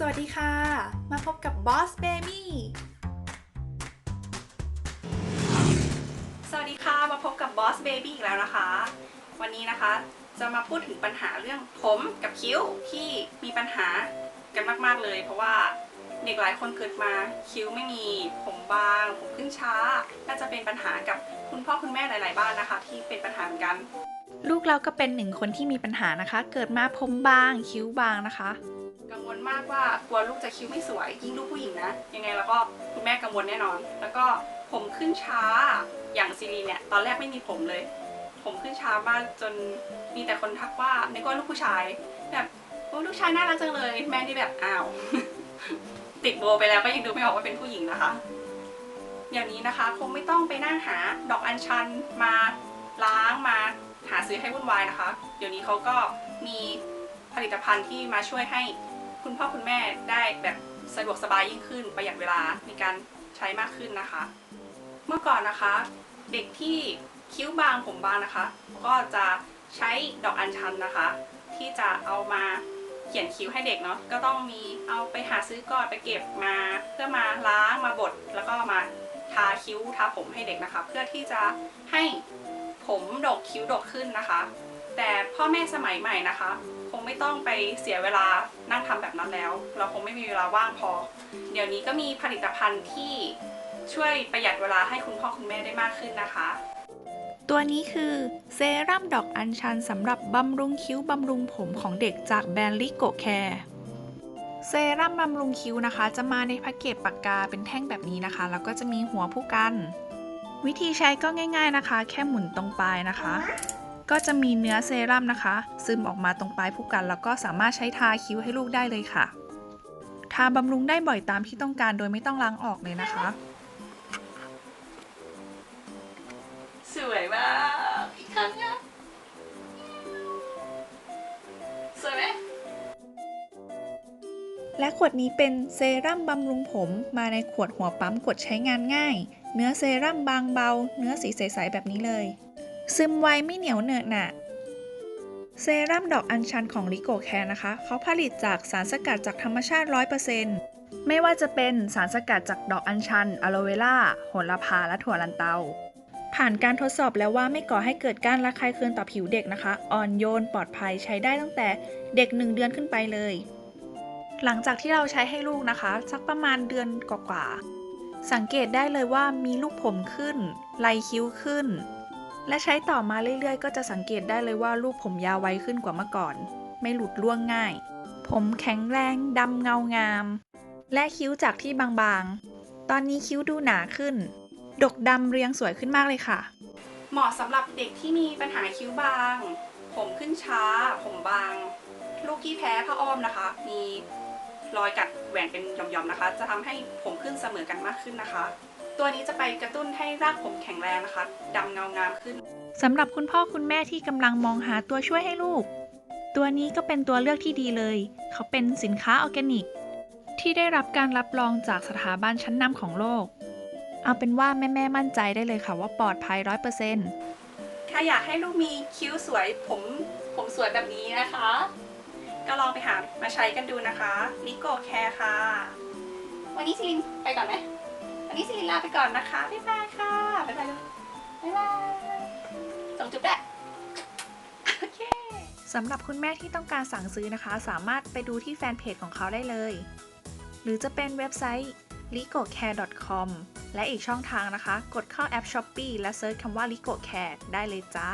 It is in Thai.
สวัสดีค่ะ มาพบกับ Boss Baby สวัสดีค่ะ มาพบกับ Boss Baby อีกแล้วนะคะ วันนี้นะคะจะมาพูดถึงปัญหาเรื่องผมกับคิ้วที่มีปัญหากันมากๆเลย เพราะว่าเด็กหลายคนเกิดมาคิ้วไม่มีผมบาง ผมขึ้นช้า น่าจะเป็นปัญหากับคุณพ่อคุณแม่หลาย ๆ บ้านนะคะ ที่เป็นปัญหาเหมือนกัน ลูกเราก็เป็นหนึ่งคนที่มีปัญหานะคะ เกิดมาผมบางคิ้วบางนะคะ กังวลมากว่ากลัวลูกจะคิ้วไม่สวย ยิ่งลูกผู้หญิงนะ ยังไงแล้วก็คุณแม่กังวลแน่นอน แล้วก็ผมขึ้นช้าอย่างซีรีเนี่ยตอนแรกไม่มีผมเลย ผมขึ้นช้ามากจนมีแต่คนทักว่าในกว่าลูกผู้ชายแบบโอ้ลูกชายน่ารักจังเลย แม่นี่แบบอ้าวติดโบไปแล้วก็ยังดูไม่ออกว่าเป็นผู้หญิงนะคะเดี๋ยวนี้นะคะคงไม่ต้องไปนั่งหาดอกอัญชันมาล้างมาหาซื้อให้วุ่นวายนะคะ เดี๋ยวนี้เขาก็มีผลิตภัณฑ์ที่มาช่วยให้ คุณพ่อคุณแม่ได้แบบสะดวกสบายยิ่งขึ้นประหยัดเวลาในการใช้มากขึ้นนะคะ เมื่อก่อนนะคะ เด็กที่คิ้วบางผมบางนะคะ ก็จะใช้ดอกอัญชันนะคะ ที่จะเอามาเขียนคิ้วให้เด็กเนาะก็ต้องมีเอาไปหาซื้อก่อนไปเก็บมาเพื่อมาล้างมาบดแล้วก็มาทาคิ้วทาผมให้เด็กนะคะ เพื่อที่จะให้ผมดกคิ้วดกขึ้นนะคะ แต่พ่อแม่สมัยใหม่นะคะ คงไม่ต้องไปเสียเวลานั่งทำแบบนั้นแล้ว เราคงไม่มีเวลาว่างพอ เดี๋ยวนี้ก็มีผลิตภัณฑ์ที่ช่วยประหยัดเวลาให้คุณพ่อคุณแม่ได้มากขึ้นนะคะ ตัวนี้คือเซรั่มดอกอัญชันสำหรับบำรุงคิ้วบำรุงผมของเด็กจากแบรนด์ลิโกแคร์เซรั่มบำรุงคิ้วนะคะ จะมาในแพ็กเกจปากกาเป็นแท่งแบบนี้นะคะ แล้วก็จะมีหัวผู้กัน วิธีใช้ก็ง่าย ๆนะคะ แค่หมุนตรงปลายนะคะ ก็จะมีเนื้อเซรั่มนะคะ ซึมออกมาตรงปลายผู้กัน แล้วก็สามารถใช้ทาคิ้วให้ลูกได้เลยค่ะ ทาบำรุงได้บ่อยตามที่ต้องการโดยไม่ต้องล้างออกเลยนะคะ สวยมากอีกครั้งนะสวยไหมและขวดนี้เป็นเซรั่มบำรุงผมมาในขวดหัวปั๊มกดใช้งานง่าย เนื้อเซรั่มบางเบา เนื้อสีใส ๆ แบบนี้เลย ซึมไวไม่เหนียวเหนอะหนะเซรั่มดอกอัญชันของลิโกแคร์นะคะ เขาผลิตจากสารสกัดจากธรรมชาติ 100%ไม่ว่าจะเป็นสารสกัดจากดอกอัญชันอะโลเวล่าโหระพา และถั่วลันเตา ผ่านการทดสอบแล้วว่าไม่ก่อให้เกิดการระคายเคืองต่อผิวเด็กนะคะ อ่อนโยนปลอดภัยใช้ได้ตั้งแต่เด็ก 1 เดือนขึ้นไปเลย หลังจากที่เราใช้ให้ลูกนะคะ สักประมาณเดือนกว่าๆสังเกตได้เลยว่ามีลูกผมขึ้นไหลคิ้วขึ้น และใช้ต่อมาเรื่อยๆ ก็จะสังเกตได้เลยว่าลูกผมยาวไวขึ้นกว่าเมื่อก่อน ไม่หลุดร่วงง่าย ผมแข็งแรงดำเงางาม และคิ้วจากที่บางๆ ตอนนี้คิ้วดูหนาขึ้น ดกดำเรียงสวยขึ้นมากเลยค่ะ เหมาะสำหรับเด็กที่มีปัญหาคิ้วบาง ผมขึ้นช้า ผมบาง ลูกที่แพ้ผ้าอ้อมนะคะ มีรอยกัดแหว่งเป็นหย่อมๆนะคะ จะทำให้ผมขึ้นเสมอกันมากขึ้นนะคะ ตัวนี้จะไปกระตุ้นให้รากผมแข็งแรงนะคะดำเงางามขึ้นสำหรับคุณพ่อคุณแม่ที่กำลังมองหาตัวช่วยให้ลูก ตัวนี้ก็เป็นตัวเลือกที่ดีเลย เขาเป็นสินค้าออร์แกนิก ที่ได้รับการรับรองจากสถาบันชั้นนำของโลก เอาเป็นว่าแม่ๆมั่นใจได้เลยค่ะว่าปลอดภัยร้อยเปอร์เซ็นต์ถ้าอยากให้ลูกมีคิ้วสวยผมผมสวยแบบนี้นะคะ ก็ลองไปหามาใช้กันดูนะคะลิโกแคร์ค่ะ วันนี้ซิลินไปก่อนไหม วันนี้ซิลินลาไปก่อนนะคะ บ๊ายบายค่ะ บ๊ายบายเลยบ๊ายบายส่งจุ๊บได้โอเคสำหรับคุณแม่ที่ต้องการสั่งซื้อนะคะ สามารถไปดูที่แฟนเพจของเขาได้เลย หรือจะเป็นเว็บไซต์ l i g o c a r e c o m และอีกช่องทางนะคะ กดเข้าแอป Shopee และเซิร์ชคำว่า l i g o Care ได้เลยจ้า